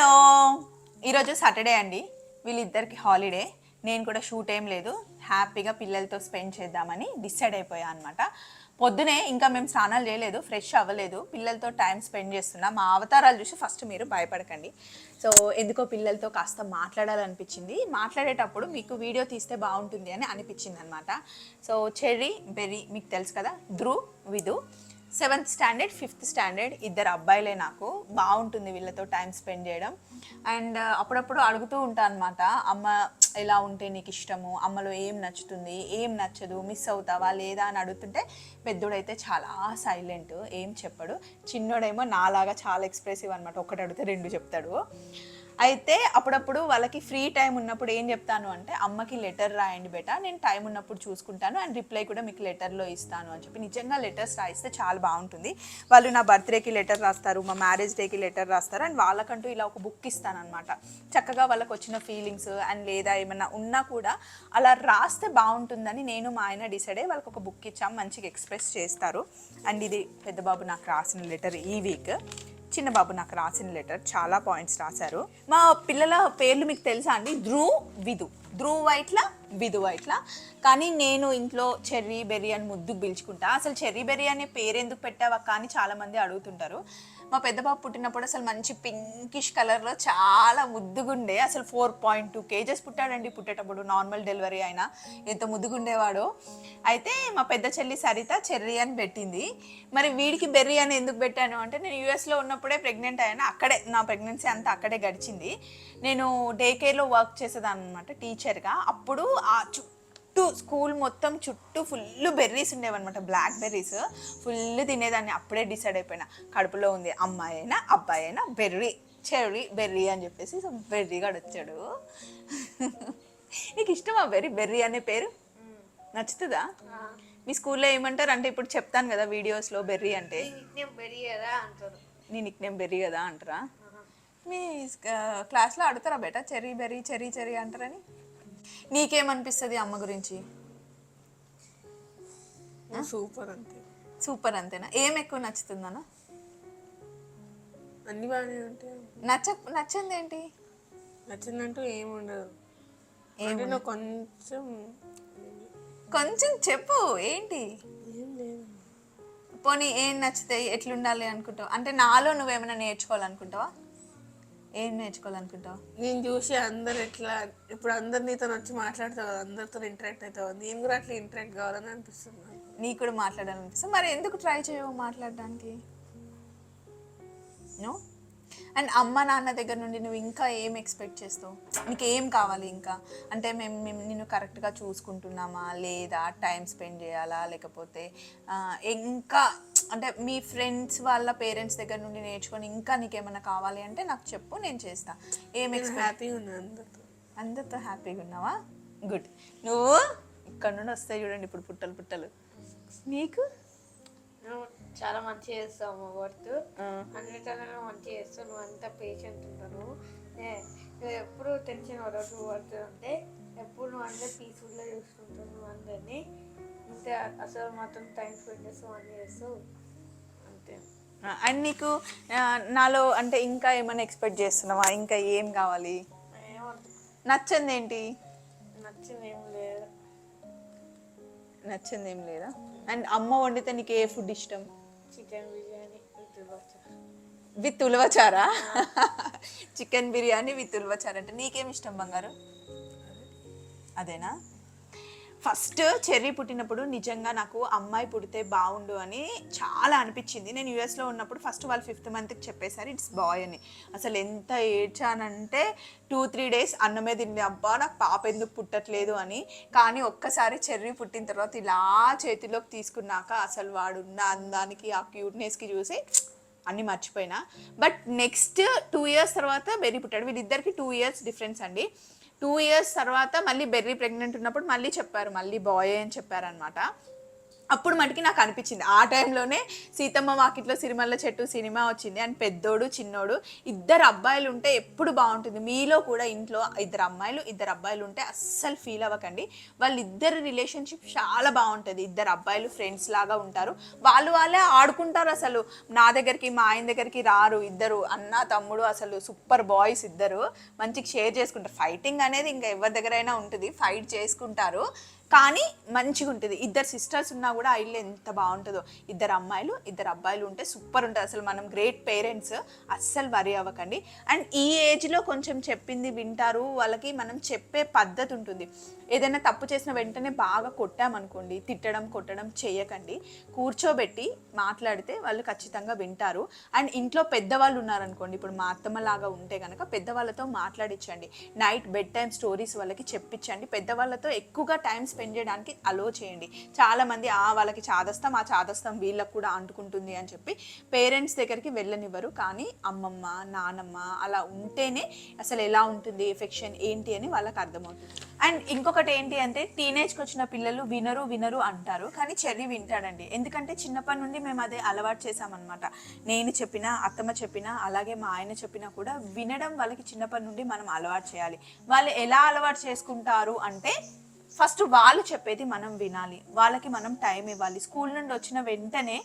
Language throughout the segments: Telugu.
హలో. ఈరోజు సాటర్డే అండి. వీళ్ళిద్దరికి హాలిడే. నేను కూడా షూట్ ఏం లేదు. హ్యాపీగా పిల్లలతో స్పెండ్ చేద్దామని డిసైడ్ అయిపోయా అనమాట పొద్దునే ఇంకా మేము స్నానాలు చేయలేదు ఫ్రెష్ అవ్వలేదు. పిల్లలతో టైం స్పెండ్ చేస్తున్నా. మా అవతారాలు చూసి ఫస్ట్ మీరు భయపడకండి. సో ఎందుకో పిల్లలతో కాస్త మాట్లాడాలనిపించింది. మాట్లాడేటప్పుడు మీకు వీడియో తీస్తే బాగుంటుంది అని అనిపించింది అనమాట సో చెర్రీ బెర్రీ మీకు తెలుసు కదా? Dhruv Vidhu. Seventh standard fifth standard ఇద్దరు అబ్బాయిలే నాకు. బాగుంటుంది వీళ్ళతో టైం స్పెండ్ చేయడం. అండ్ అప్పుడప్పుడు అడుగుతూ ఉంటాను అనమాట అమ్మ ఎలా ఉంటే నీకు ఇష్టము అమ్మలో ఏం నచ్చుతుంది ఏం నచ్చదు మిస్ అవుతావా లేదా అని అడుగుతుంటే పెద్దోడైతే చాలా సైలెంట్ ఏం చెప్పడు. చిన్నోడేమో నాలాగా చాలా ఎక్స్ప్రెసివ్ అనమాట ఒకటి అడిగితే రెండు చెప్తాడు. అయితే అప్పుడప్పుడు వాళ్ళకి ఫ్రీ టైం ఉన్నప్పుడు ఏం చెప్తాను అంటే అమ్మకి లెటర్ రాయండి బేటా నేను టైం ఉన్నప్పుడు చూసుకుంటాను అండ్ రిప్లై కూడా మీకు లెటర్లో ఇస్తాను అని చెప్పి నిజంగా లెటర్స్ రాయిస్తే చాలా బాగుంటుంది. వాళ్ళు నా బర్త్డేకి లెటర్ రాస్తారు మా మ్యారేజ్ డేకి లెటర్ రాస్తారు అండ్ వాళ్ళకంటూ ఇలా ఒక బుక్ ఇస్తాను అనమాట చక్కగా వాళ్ళకి వచ్చిన ఫీలింగ్స్ అండ్ లేదా ఏమైనా ఉన్నా కూడా అలా రాస్తే బాగుంటుందని నేను మా ఆయన డిసైడ్ అయ్యి వాళ్ళకి ఒక బుక్ ఇచ్చాం మంచిగా ఎక్స్ప్రెస్ చేస్తారు. అండ్ ఇది పెద్దబాబు నాకు రాసిన లెటర్ ఈ వీక్. చిన్న బాబు నాకు రాసిన లెటర్ చాలా పాయింట్స్ రాశారు. మా పిల్లల పేర్లు మీకు తెలుసా అండి? ధ్రువ్ విధు ధ్రువ్ వైట్ల విధు వైట్ల. కానీ నేను ఇంట్లో చెర్రీ బెర్రీ అని ముద్దుకు పిలుచుకుంటా. అసలు చెర్రీ బెర్రీ అనే పేరు ఎందుకు పెట్టావా కానీ చాలామంది అడుగుతుంటారు. మా పెద్ద బాబు పుట్టినప్పుడు అసలు మంచి పింకిష్ కలర్లో చాలా ముద్దుగుండే. అసలు ఫోర్ పాయింట్ టూ కేజెస్ పుట్టాడండి పుట్టేటప్పుడు నార్మల్ డెలివరీ అయినా. ఎంత ముద్దుగుండేవాడో. అయితే మా పెద్ద చెల్లి సరిత చెర్రీ అని పెట్టింది. మరి వీడికి బెర్రీ అని ఎందుకు పెట్టాను అంటే నేను యూఎస్లో ఉన్నప్పుడే ప్రెగ్నెంట్ అయ్యాను. అక్కడే నా ప్రెగ్నెన్సీ అంతా అక్కడే గడిచింది. నేను డే కేర్లో వర్క్ చేసేదాన్ని అనమాట టీచర్గా అప్పుడు ఆ చుట్టూ స్కూల్ మొత్తం చుట్టూ ఫుల్ బెర్రీస్ ఉండేవన్నమాట బ్లాక్ బెర్రీస్. ఫుల్ తినేదాన్ని అప్పుడే డిసైడ్ అయిపోయినా. కడుపులో ఉంది అమ్మాయి అయినా అబ్బాయి అయినా బెర్రీ చెర్రీ బెర్రీ అని చెప్పేసి బెర్రీ గడు వచ్చాడు. నీకు ఇష్టమా బెర్రీ? బెర్రీ అనే పేరు? నచ్చుతుందా? మీ స్కూల్లో ఏమంటారు? అంటే ఇప్పుడు చెప్తాను కదా వీడియోస్లో బెర్రీ అంటే. నీ నిక్ నేమ్ బెర్రీ కదా అంటారా? మీ క్లాస్లో అడుగుతారా బేటా? చెర్రీ బెర్రీ చెర్రీ చెర్రీ అంటారని? నీకేమనిపిస్తుంది అమ్మ గురించి? సూపర్ అంతే. సూపర్ అంతేనా? ఏం ఎక్కువ నచ్చుతుందనా అన్ని బాగానే ఉంటాయి. నచ్చ నచ్చింది ఏంటి నచ్చిందంటూ ఏమి ఉండదు అంటే నాకు కొంచెం కొంచెం చెప్పు ఏంటి? ఏం లేదు. పోనీ ఏం నచ్చుతాయి ఎట్లుండాలి అనుకుంటావు? అంటే నాలో నువ్వేమైనా నేర్చుకోవాలనుకుంటావా? ఏం నేర్చుకోవాలనుకుంటావు? నేను చూసి అందరు ఎట్లా ఇప్పుడు అందరు నీతో వచ్చి మాట్లాడతావు కదా అందరితో ఇంటరాక్ట్ అవుతావు నేను కూడా అట్లా ఇంటరాక్ట్ కావాలని అనిపిస్తుంది నాకు. కూడా మాట్లాడాలనిపిస్తుంది. మరి ఎందుకు ట్రై చేయవు మాట్లాడడానికి? నో అండ్ అమ్మ నాన్న దగ్గర నుండి నువ్వు ఇంకా ఏం ఎక్స్పెక్ట్ చేస్తావు? నీకు ఏం కావాలి ఇంకా? అంటే మేము మేము నిన్ను కరెక్ట్గా చూసుకుంటున్నామా? లేదా టైం స్పెండ్ చేయాలా? లేకపోతే ఇంకా అంటే మీ ఫ్రెండ్స్ వాళ్ళ పేరెంట్స్ దగ్గర నుండి నేర్చుకొని ఇంకా నీకేమైనా కావాలి అంటే నాకు చెప్పు నేను చేస్తా. ఏం హ్యాపీగా ఉన్నాను అందరితో. అందరితో హ్యాపీగా ఉన్నావా? గుడ్ నువ్వు ఇక్కడ నుండి వస్తాయి చూడండి ఇప్పుడు పుట్టలు పుట్టలు. నీకు? చాలా మంచిగా చేస్తావు మా వర్క్ అన్నిటిలో మంచిగా చేస్తావు నువ్వు అంత పేషెంట్ ఉంటావు. నువ్వు ఎప్పుడు టెన్షన్ నువ్వు వర్క్ అంటే ఎప్పుడు నువ్వు అందరు పీస్ఫుల్గా చూసుకుంటావు నువ్వు అందరినీ. అంతే అసలు మాత్రం టైం స్పెండ్ చేస్తావు అన్నీ చేస్తావు. అండ్ నీకు నాలో అంటే ఇంకా ఏమైనా ఎక్స్పెక్ట్ చేస్తున్నావా? ఇంకా ఏం కావాలి? నచ్చింది ఏంటి నచ్చింది ఏం లేదు. నచ్చింది ఏం లేదా? అండ్ అమ్మ వండితే నీకు ఏ ఫుడ్ ఇష్టం? Chicken biryani with ఉలవచారా. Chicken biryani with ఉలవచారా అంటే నీకేం ఇష్టం బంగారు? అదేనా? ఫస్ట్ చెర్రీ పుట్టినప్పుడు నిజంగా నాకు అమ్మాయి పుడితే బాగుండు అని చాలా అనిపించింది. నేను యూఎస్లో ఉన్నప్పుడు ఫస్ట్ వాళ్ళు ఫిఫ్త్ మంత్కి చెప్పేశారు ఇట్స్ బాయ్ అని. అసలు ఎంత ఏడ్చానంటే టూ త్రీ డేస్ అన్నమే తిండి అబ్బా నాకు పాప ఎందుకు పుట్టట్లేదు అని. కానీ ఒక్కసారి చెర్రీ పుట్టిన తర్వాత ఇలా చేతిలోకి తీసుకున్నాక అసలు వాడున్న అందానికి ఆ క్యూట్నెస్కి చూసి అన్నీ మర్చిపోయినా. బట్ నెక్స్ట్ టూ ఇయర్స్ తర్వాత బెర్రీ పుట్టాడు. వీళ్ళిద్దరికి టూ ఇయర్స్ డిఫరెన్స్ అండి. టూ ఇయర్స్ తర్వాత మళ్ళీ బెర్రీ ప్రెగ్నెంట్ ఉన్నప్పుడు మళ్ళీ చెప్పారు మళ్ళీ బాయ్ అని చెప్పారనమాట అప్పుడు మటుకి నాకు అనిపించింది. ఆ టైంలోనే సీతమ్మ వాకిట్లో సిరిమల్ల చెట్టు సినిమా వచ్చింది. అండ్ పెద్దోడు చిన్నోడు ఇద్దరు అబ్బాయిలు ఉంటే ఎప్పుడు బాగుంటుంది. మీలో కూడా ఇంట్లో ఇద్దరు అమ్మాయిలు ఇద్దరు అబ్బాయిలు ఉంటే అస్సలు ఫీల్ అవ్వకండి. వాళ్ళిద్దరు రిలేషన్షిప్ చాలా బాగుంటుంది. ఇద్దరు అబ్బాయిలు ఫ్రెండ్స్ లాగా ఉంటారు. వాళ్ళు వాళ్ళే ఆడుకుంటారు అసలు. నా దగ్గరికి మా ఆయన దగ్గరికి రారు ఇద్దరు. అన్న తమ్ముడు అసలు సూపర్ బాయ్స్ ఇద్దరు. మంచిగా షేర్ చేసుకుంటారు. ఫైటింగ్ అనేది ఇంకా ఎవరి దగ్గరైనా ఉంటుంది. ఫైట్ చేసుకుంటారు. కానీ మంచిగా ఉంటుంది ఇద్దరు సిస్టర్స్ ఉన్నా కూడా ఆ ఇల్లు ఎంత బాగుంటుందో. ఇద్దరు అమ్మాయిలు ఇద్దరు అబ్బాయిలు ఉంటే సూపర్ ఉంటుంది అసలు మనం గ్రేట్ పేరెంట్స్ అస్సలు వరి అవ్వకండి. అండ్ ఈ ఏజ్లో కొంచెం చెప్పింది వింటారు. వాళ్ళకి మనం చెప్పే పద్ధతి ఉంటుంది ఏదైనా తప్పు చేసిన వెంటనే బాగా కొట్టామనుకోండి తిట్టడం కొట్టడం చేయకండి. కూర్చోబెట్టి మాట్లాడితే వాళ్ళు ఖచ్చితంగా వింటారు. అండ్ ఇంట్లో పెద్దవాళ్ళు ఉన్నారనుకోండి ఇప్పుడు మా అత్తమ్మ లాగా ఉంటే కనుక పెద్దవాళ్ళతో మాట్లాడించండి నైట్ బెడ్ టైం స్టోరీస్ వాళ్ళకి చెప్పించండి. పెద్దవాళ్ళతో ఎక్కువగా టైం స్పెండ్ చేయడానికి అలో చేయండి. చాలామంది ఆ వాళ్ళకి చాదస్తాం ఆ చాదస్తాం వీళ్ళకు కూడా అంటుకుంటుంది అని చెప్పి పేరెంట్స్ దగ్గరికి వెళ్ళనివ్వరు. కానీ అమ్మమ్మ నానమ్మ అలా ఉంటేనే అసలు ఎలా ఉంటుంది ఎఫెక్షన్ ఏంటి అని వాళ్ళకి అర్థమవుతుంది. అండ్ ఇంకొకటి ఏంటి అంటే టీనేజ్కి వచ్చిన పిల్లలు వినరు వినరు అంటారు. కానీ చెర్రీ వింటాడండి. ఎందుకంటే చిన్నప్పటి నుండి మేము అదే అలవాటు చేసామన్నమాట నేను చెప్పినా అత్తమ్మ చెప్పినా అలాగే మా ఆయన చెప్పినా కూడా వినడం వాళ్ళకి చిన్నప్పటి నుండి మనం అలవాటు చేయాలి. వాళ్ళు ఎలా అలవాటు చేసుకుంటారు అంటే ఫస్ట్ వాళ్ళు చెప్పేది మనం వినాలి. వాళ్ళకి మనం టైం ఇవ్వాలి. స్కూల్ నుండి వచ్చిన వెంటనే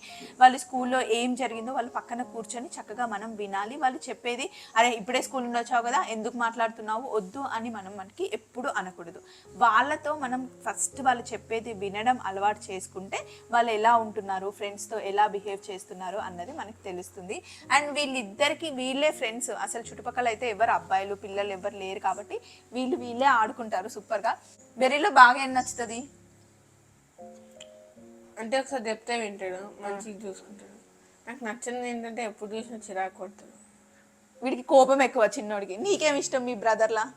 వాళ్ళు స్కూల్లో ఏం జరిగిందో వాళ్ళు పక్కన కూర్చొని చక్కగా మనం వినాలి. వాళ్ళు చెప్పేది అరే ఇప్పుడే స్కూల్ నుండి వచ్చావు కదా ఎందుకు మాట్లాడుతున్నావు? వద్దు అని మనం మనకి ఎప్పుడు అనకూడదు. వాళ్ళతో మనం ఫస్ట్ వాళ్ళు చెప్పేది వినడం అలవాటు చేసుకుంటే వాళ్ళు ఎలా ఉంటున్నారు? ఫ్రెండ్స్తో ఎలా బిహేవ్ చేస్తున్నారు? అన్నది మనకి తెలుస్తుంది. అండ్ వీళ్ళిద్దరికి వీళ్ళే ఫ్రెండ్స్ అసలు చుట్టుపక్కల అయితే ఎవరు అబ్బాయిలు పిల్లలు ఎవరు లేరు కాబట్టి వీళ్ళు వీళ్ళే ఆడుకుంటారు సూపర్గా. బెర్రీలో బాగా ఏం నచ్చుతుంది? అంటే ఒకసారి చెప్తే వింటాడు మంచిగా చూసుకుంటాడు. నాకు నచ్చింది ఏంటంటే ఎప్పుడు చూసినా చిరాకు కొడతాడు వీడికి కోపం ఎక్కువ చిన్నోడికి. నీకేం ఇష్టం మీ బ్రదర్లా?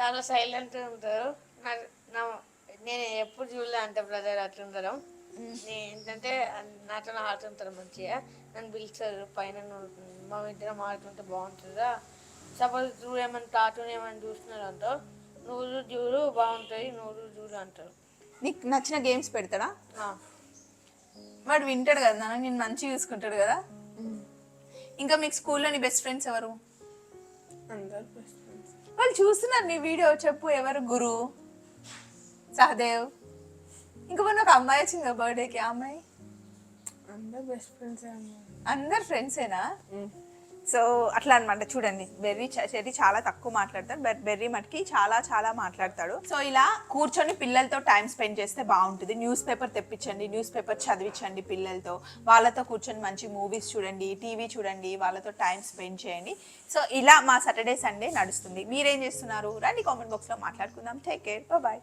చాలా సైలెంట్ ఉంటారు. నా నా నేను ఎప్పుడు చూడలే అంటే బ్రదర్ అట్లుంటారు నేను ఏంటంటే నాతో ఆడుతుంటారు మంచిగా. నన్ను పిలుస్తారు పైన నువ్వు- మా ఇద్దరం ఆడుతుంటే బాగుంటుందా? సపోజ్ నువ్వు ఏమైనా కార్టూన్ ఏమైనా చూస్తున్నారు అంటో నువ్వు చూడు, బాగుంటుంది నువ్వు చూడు, అంటారు. నీకు నచ్చిన గేమ్స్ పెడతాడా. వాడు వింటాడు కదా నాన్న నేను మంచిగా చూసుకుంటాడు కదా. ఇంకా మీకు స్కూల్లో నీ బెస్ట్ ఫ్రెండ్స్ ఎవరు? అందరు బెస్ట్ ఫ్రెండ్స్ వాళ్ళు చూస్తున్నారు నీ వీడియో చెప్పు ఎవరు? గురు సహదేవ్. ఇంకా మొన్న ఒక అమ్మాయి వచ్చింది బర్త్డేకి ఆ అమ్మాయి? అందరు బెస్ట్ ఫ్రెండ్స్ అందరు ఫ్రెండ్సేనా సో అట్లా అనమాట చూడండి బెర్రీ చెర్రీ చాలా తక్కువ మాట్లాడతాడు బట్ బెర్రీ మటుకి చాలా చాలా మాట్లాడతాడు. సో ఇలా కూర్చొని పిల్లలతో టైం స్పెండ్ చేస్తే బాగుంటుంది. న్యూస్ పేపర్ తెప్పించండి న్యూస్ పేపర్ చదివించండి పిల్లలతో. వాళ్ళతో కూర్చొని మంచి మూవీస్ చూడండి టీవీ చూడండి వాళ్ళతో టైం స్పెండ్ చేయండి. సో ఇలా మా సాటర్డే సండే నడుస్తుంది. మీరేం చేస్తున్నారు? రండి కామెంట్ బాక్స్లో మాట్లాడుకుందాం. Take care. బాయ్.